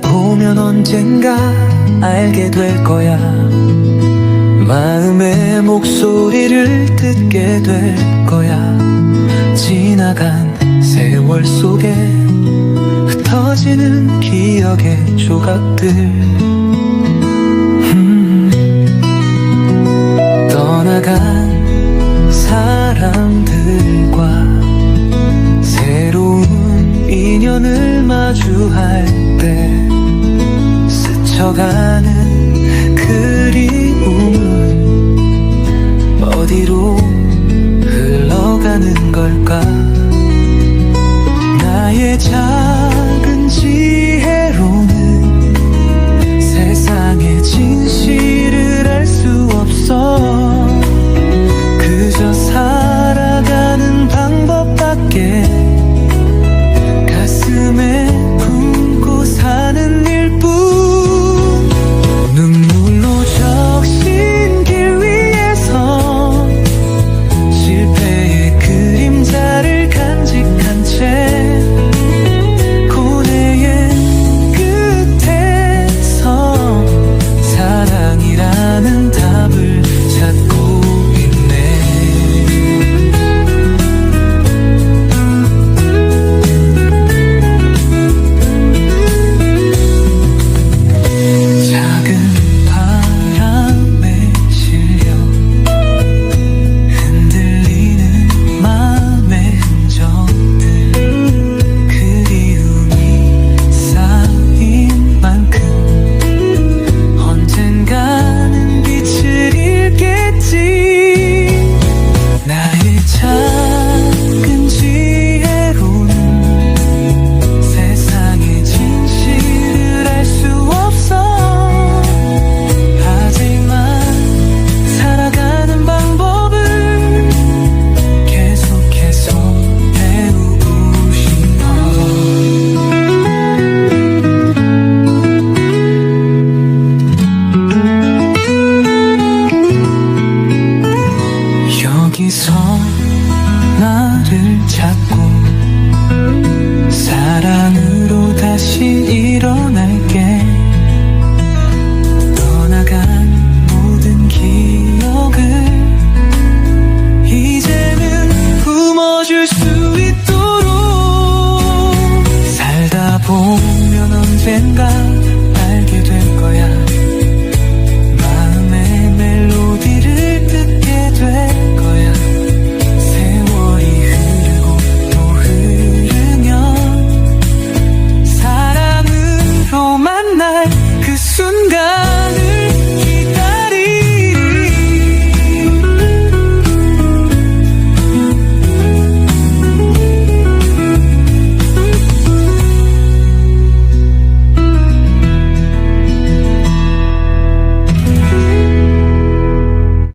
보면 언젠가 알게 될 거야. 마음의 목소리를 듣게 될 거야. 지나간 세월 속에 흩어지는 기억의 조각들. 음, 떠나간 사람들과 새로운 인연을 마주할 때 스쳐가는 그리움은 어디로 흘러가는 걸까? 나의 작은 지 나를 찾고 사랑으로 다시 일어날게. 떠나간 모든 기억을 이제는 품어줄 수 있도록 살다 보면 언젠가 알게 될 거야.